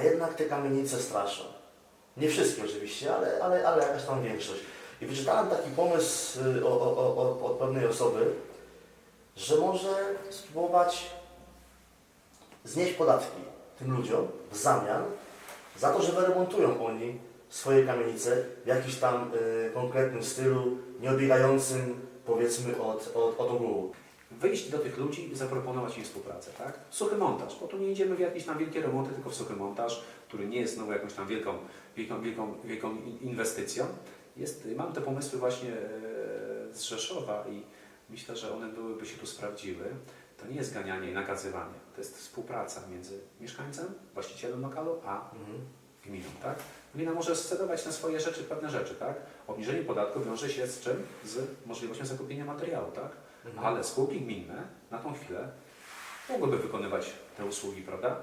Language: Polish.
a jednak te kamienice straszą. Nie wszystkie oczywiście, ale, ale, ale jakaś tam większość. I wyczytałem taki pomysł y, o, o, o, od pewnej osoby, że może spróbować znieść podatki tym ludziom w zamian za to, że wyremontują oni swoje kamienice w jakimś tam y, konkretnym stylu, nie odbiegającym powiedzmy od, od, od ogółu. Wyjść do tych ludzi i zaproponować im współpracę, tak? Suchy montaż, bo tu nie idziemy w jakieś tam wielkie remonty, tylko w suchy montaż, który nie jest znowu jakąś tam wielką, wielką, wielką, wielką in- inwestycją. Jest, mam te pomysły właśnie e, z Rzeszowa i myślę, że one byłyby się tu sprawdziły. To nie jest ganianie i nakazywanie, to jest współpraca między mieszkańcem, właścicielem lokalu, a Mhm. gminą, tak? Gmina może scedować na swoje rzeczy pewne rzeczy, tak? Obniżenie podatku wiąże się z czym? Z możliwością zakupienia materiału, tak? Ale spółki gminne na tą chwilę mogłyby wykonywać te usługi, prawda?